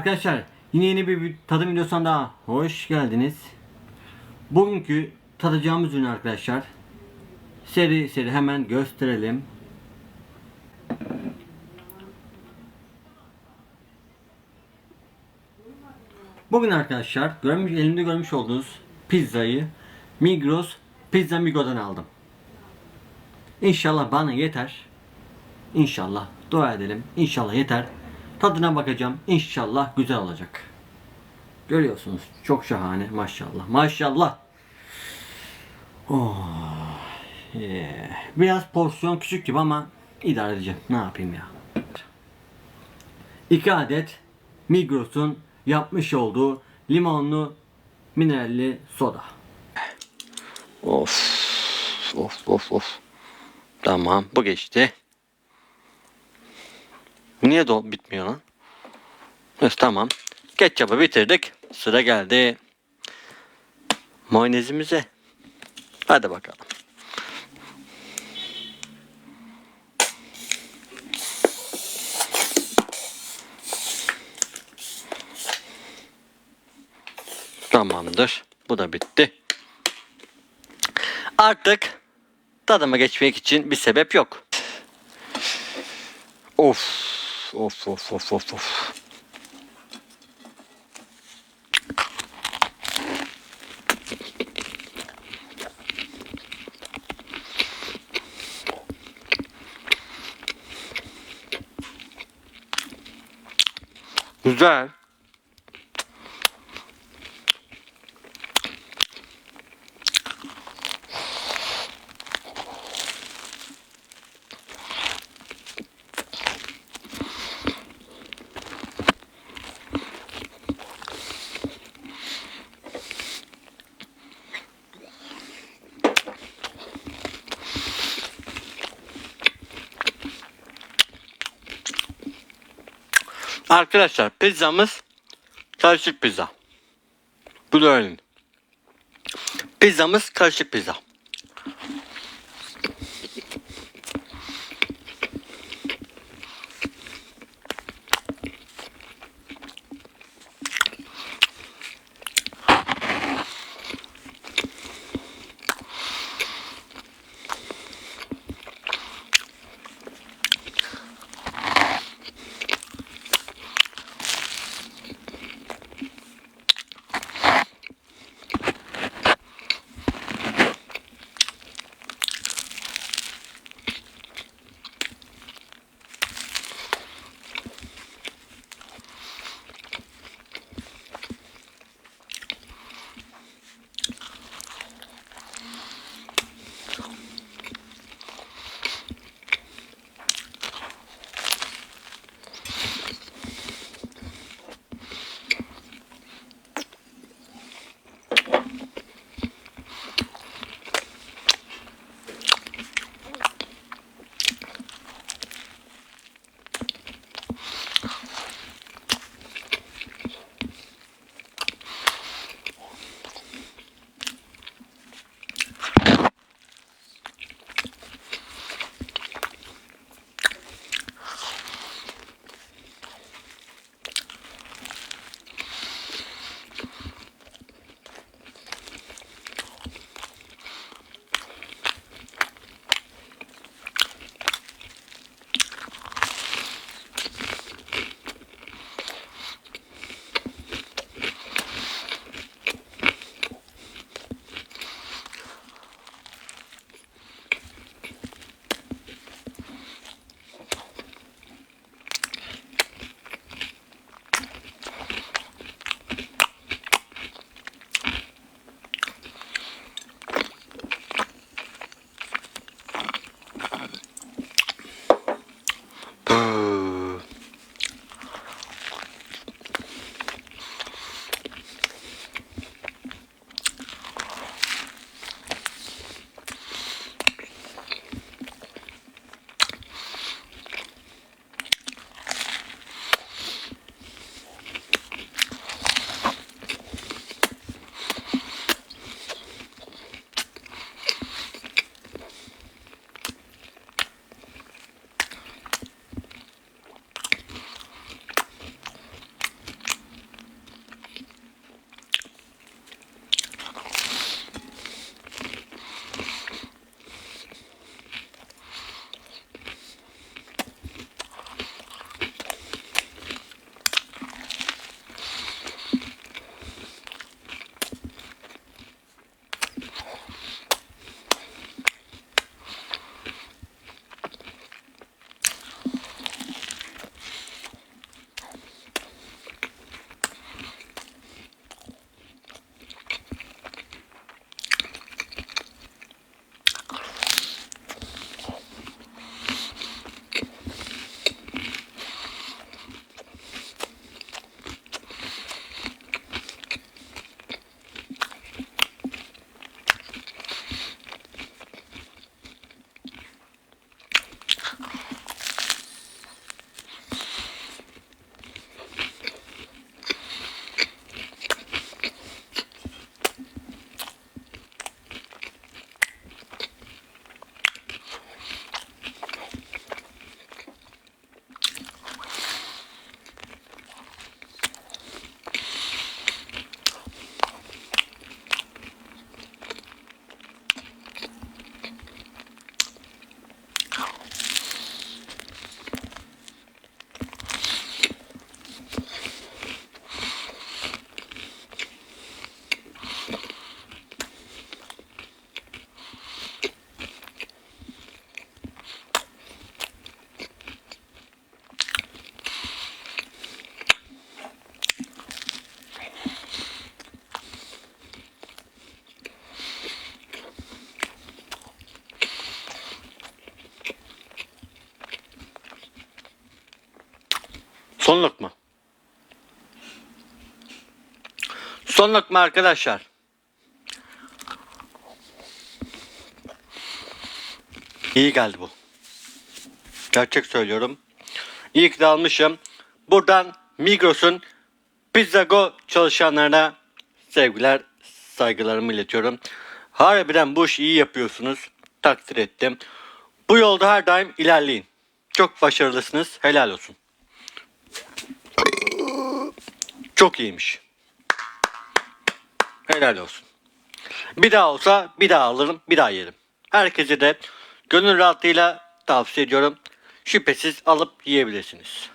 Arkadaşlar yine yeni bir tadım videosuna daha hoş geldiniz. Bugünkü tadacağımız ürün arkadaşlar seri seri hemen gösterelim. Bugün arkadaşlar görmüş, elimde görmüş olduğunuz pizzayı Migros Pizza Migo'dan aldım. İnşallah bana yeter. İnşallah dua edelim. İnşallah yeter. Tadına bakacağım. İnşallah güzel olacak. Görüyorsunuz. Çok şahane. Maşallah. Maşallah. Oh. Yeah. Biraz porsiyon küçük gibi ama idare edeceğim. Ne yapayım ya. 2 adet Migros'un yapmış olduğu limonlu mineralli soda. Of. Of of of. Tamam bu geçti. Niye dol bitmiyor lan? Evet tamam. Ketçapı bitirdik. Sıra geldi. Mayonezimize. Hadi bakalım. Tamamdır. Bu da bitti. Artık tadıma geçmek için bir sebep yok. Of. Of of of of of. Güzel. Arkadaşlar pizzamız karışık pizza. Bu da öyle. Pizzamız karışık pizza. Son lokma arkadaşlar. İyi geldi bu. Gerçek söylüyorum. İyi ki de. Buradan Migros'un Pizzago çalışanlarına sevgiler, saygılarımı iletiyorum. Harbiden bu işi iyi yapıyorsunuz. Takdir ettim. Bu yolda her daim ilerleyin. Çok başarılısınız. Helal olsun. Çok iyiymiş. Helal olsun. Bir daha olsa bir daha alırım, bir daha yerim. Herkese de gönül rahatlığıyla tavsiye ediyorum. Şüphesiz alıp yiyebilirsiniz.